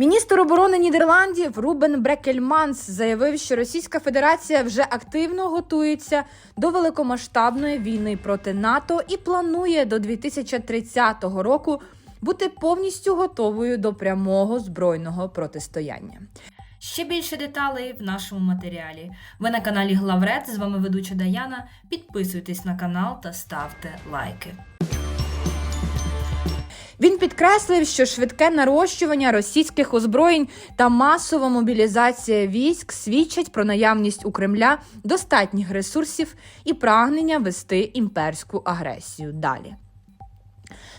Міністр оборони Нідерландів Рубен Брекельманс заявив, що Російська Федерація вже активно готується до великомасштабної війни проти НАТО і планує до 2030 року бути повністю готовою до прямого збройного протистояння. Ще більше деталей в нашому матеріалі. Ви на каналі Главред. З вами ведуча Даяна. Підписуйтесь на канал та ставте лайки. Він підкреслив, що швидке нарощування російських озброєнь та масова мобілізація військ свідчать про наявність у Кремля достатніх ресурсів і прагнення вести імперську агресію далі.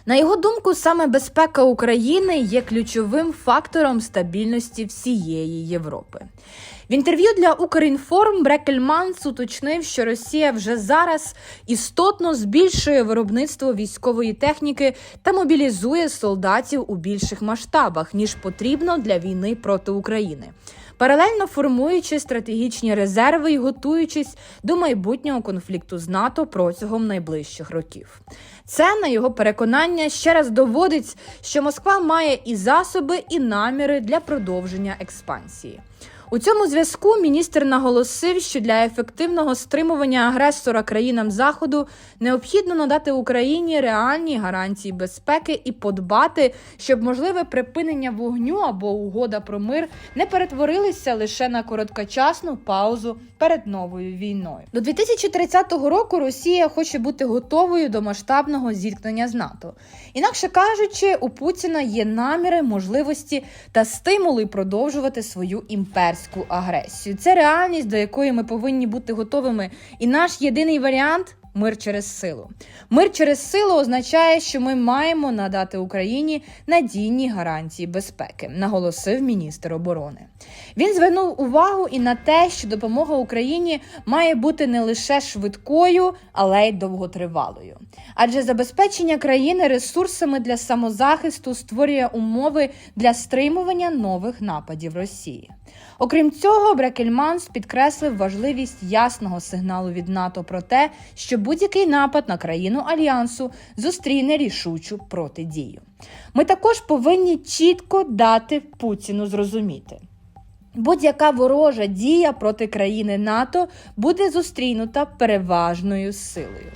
На його думку, саме безпека України є ключовим фактором стабільності всієї Європи. В інтерв'ю для Укрінформ Брекельманс уточнив, що Росія вже зараз істотно збільшує виробництво військової техніки та мобілізує солдатів у більших масштабах ніж потрібно для війни проти України. Паралельно формуючи стратегічні резерви і готуючись до майбутнього конфлікту з НАТО протягом найближчих років. Це, на його переконання, ще раз доводить, що Москва має і засоби, і наміри для продовження експансії. У цьому зв'язку міністр наголосив, що для ефективного стримування агресора країнам Заходу необхідно надати Україні реальні гарантії безпеки і подбати, щоб можливе припинення вогню або угода про мир не перетворилися лише на короткочасну паузу перед новою війною. До 2030 року Росія хоче бути готовою до масштабного зіткнення з НАТО. Інакше кажучи, у Путіна є наміри, можливості та стимули продовжувати свою імперську агресію. Це реальність, до якої ми повинні бути готовими. І наш єдиний варіант. Мир через силу. Мир через силу означає, що ми маємо надати Україні надійні гарантії безпеки, наголосив міністр оборони. Він звернув увагу і на те, що допомога Україні має бути не лише швидкою, але й довготривалою. Адже забезпечення країни ресурсами для самозахисту створює умови для стримування нових нападів Росії. Окрім цього, Брекельманс підкреслив важливість ясного сигналу від НАТО про те, що будь-який напад на країну альянсу зустріне рішучу протидію. Ми також повинні чітко дати Путіну зрозуміти. Будь-яка ворожа дія проти країни НАТО буде зустрінута переважною силою.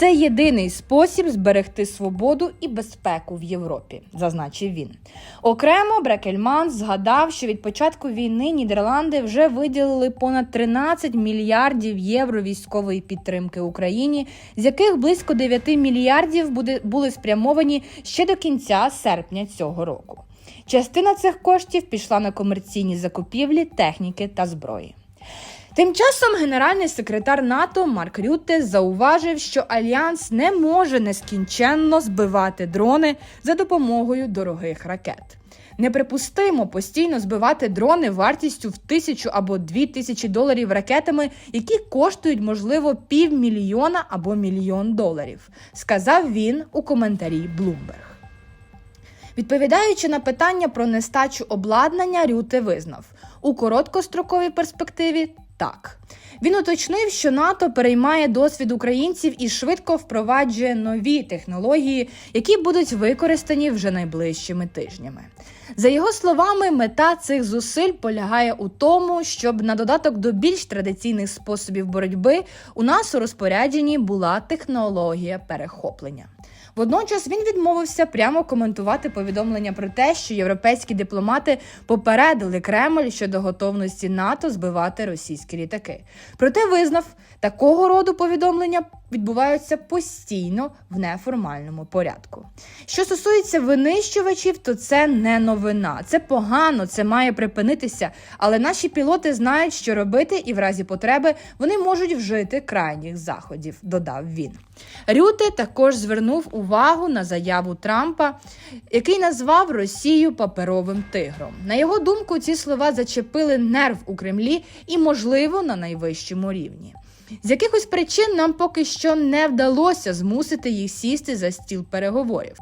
Це єдиний спосіб зберегти свободу і безпеку в Європі, зазначив він. Окремо Брекельман згадав, що від початку війни Нідерланди вже виділили понад 13 мільярдів євро військової підтримки Україні, з яких близько 9 мільярдів буде, були спрямовані ще до кінця серпня цього року. Частина цих коштів пішла на комерційні закупівлі, техніки та зброї. Тим часом генеральний секретар НАТО Марк Рютте зауважив, що альянс не може нескінченно збивати дрони за допомогою дорогих ракет. Неприпустимо постійно збивати дрони вартістю в тисячу або дві тисячі доларів ракетами, які коштують, можливо, півмільйона або мільйон доларів, сказав він у коментарі Bloomberg. Відповідаючи на питання про нестачу обладнання, Рюте визнав у короткостроковій перспективі так. Він уточнив, що НАТО переймає досвід українців і швидко впроваджує нові технології, які будуть використані вже найближчими тижнями. За його словами, мета цих зусиль полягає у тому, щоб на додаток до більш традиційних способів боротьби у нас у розпорядженні була технологія перехоплення. Водночас він відмовився прямо коментувати повідомлення про те, що європейські дипломати попередили Кремль щодо готовності НАТО збивати російські літаки. Проте визнав, такого роду повідомлення відбуваються постійно в неформальному порядку. Що стосується винищувачів, то це не новина. Це погано, це має припинитися. Але наші пілоти знають, що робити, і в разі потреби вони можуть вжити крайніх заходів, додав він. Рюте також звернув увагу на заяву Трампа, який назвав Росію паперовим тигром. На його думку, ці слова зачепили нерв у Кремлі і, можливо, на найвищому рівні. З якихось причин нам поки що не вдалося змусити їх сісти за стіл переговорів.